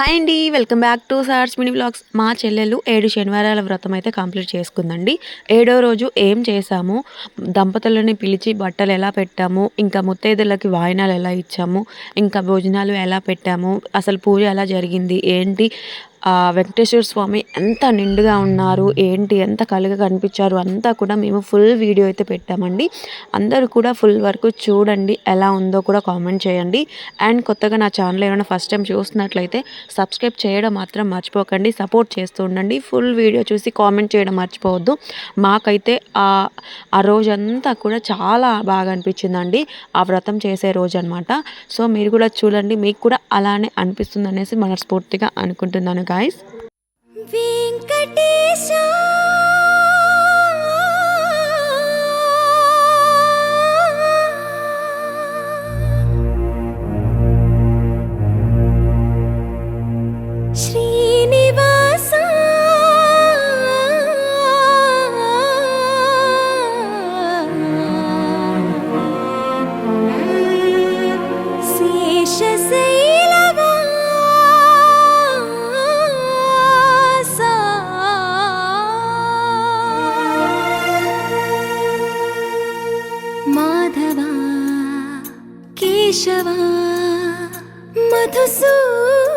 Hi అండి welcome back to Saar's mini blogs మా చెల్లెలు ఏడు శనివారాల వ్రతం అయితే కంప్లీట్ చేసుకుందండి. ఏడో రోజు ఏం చేసాము? దంపతులని పిలిచి బట్టలు ఎలా పెట్టాము? ఇంకా ముత్తైదులకి వాయినాలు ఎలా ఇచ్చాము? ఇంకా భోజనాలు ఎలా పెట్టాము? అసలు పూజ ఎలా జరిగింది? ఏంటి? ఆ వెంకటేశ్వర స్వామి ఎంత నిండుగా ఉన్నారు ఏంటి ఎంత కలుగా కనిపించారు అంతా కూడా మేము ఫుల్ వీడియో అయితే పెట్టామండి. అందరూ కూడా ఫుల్ వరకు చూడండి ఎలా ఉందో కూడా కామెంట్ చేయండి. అండ్ కొత్తగా నా ఛానల్ ఏమైనా ఫస్ట్ టైం చూస్తున్నట్లయితే సబ్స్క్రైబ్ చేయడం మాత్రం మర్చిపోకండి సపోర్ట్ చేస్తూ ఉండండి. ఫుల్ వీడియో చూసి కామెంట్ చేయడం మర్చిపోవద్దు. మాకైతే ఆ ఆ రోజంతా కూడా చాలా బాగా అనిపించిందండి ఆ వ్రతం చేసే రోజు అనమాట సో మీరు కూడా చూడండి మీకు కూడా అలానే అనిపిస్తుంది అనేసి మనస్ఫూర్తిగా అనుకుంటున్నాను guys. केशवा मधुसूदना